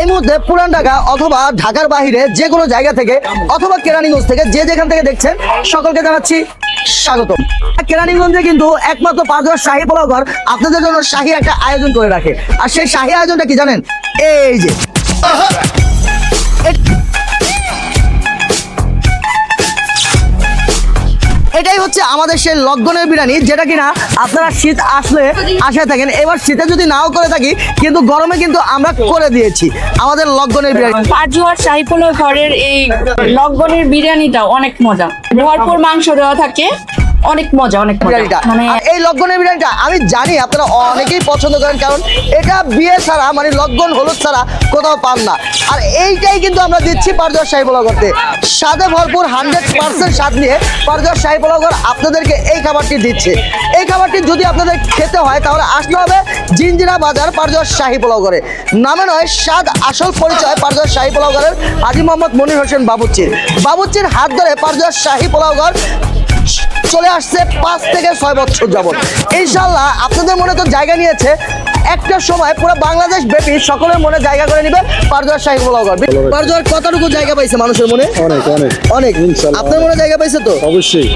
এই মুহূর্তে পুরান ঢাকা অথবা ঢাকার বাহিরে যে কোনো জায়গা থেকে অথবা কেরানীগঞ্জ থেকে যে যেখান থেকে দেখছেন, সকলকে জানাচ্ছি স্বাগত কেরানীগঞ্জে কিন্তু একমাত্র পাঁচজন শাহী পোলাও আপনাদের জন্য শাহী একটা আয়োজন করে রাখে। আর সেই শাহী আয়োজনটা কি জানেন? এই যে এটাই হচ্ছে আমাদের সেই লকডাউনের বিরিয়ানি, যেটা কিনা আপনারা শীত আসলে আশায় থাকেন। এবার শীতে যদি নাও করে থাকি, কিন্তু গরমে কিন্তু আমরা করে দিয়েছি আমাদের লকডাউনের বিরিয়ানি। পাঁচুয়ার শাহিপুলো ঘরের এই লগ্নের বিরিয়ানিটা অনেক মজা। ভরপুর মাংস দেওয়া থাকে। অনেক মজা অনেক মজা। বিরিয়ানিটা। মানে এই লকডাউনের বিরিয়ানিটা আমি জানি আপনারা অনেকেই পছন্দ করেন কারণ এটা বিয়ে ছাড়া মানে লকডাউন হলুদ ছাড়া কোথাও পান না। আর এইটাই কিন্তু আমরা দিচ্ছি পারজর শাহী পোলাও স্বাদে ভরপুর হান্ড্রেড পার্সেন্ট স্বাদ নিয়ে পারজর শাহী পোলাও আপনাদেরকে এই খাবারটি দিচ্ছে। এই খাবারটি যদি আপনাদের খেতে হয় তাহলে আসতে হবে জিঞ্জিরা বাজার পারজর শাহী পোলাও ঘরে। নামে নয় স্বাদ আসল পরিচয় পারজর শাহী পোলাও ঘরের হাজি মোহাম্মদ মনির হোসেন বাবুচ্চির বাবুচ্চির হাত ধরে পারজর শাহী পোলাও ঘর চলে আসছে পাঁচ থেকে ছয় বছর যাবত ইনশাল্লাহ আপনাদের মনে তো জায়গা নিয়েছে একটা সময় পুরো বাংলাদেশ ব্যাপী সকলের মনে জায়গা করে নিবে পারজোয়ার শাহী ব্লগার পারজোয়ার কতটুকু জায়গা পাইছে মানুষের মনে? অনেক অনেক। অনেক। আপনার মনে জায়গা পাইছে তো? অবশ্যই।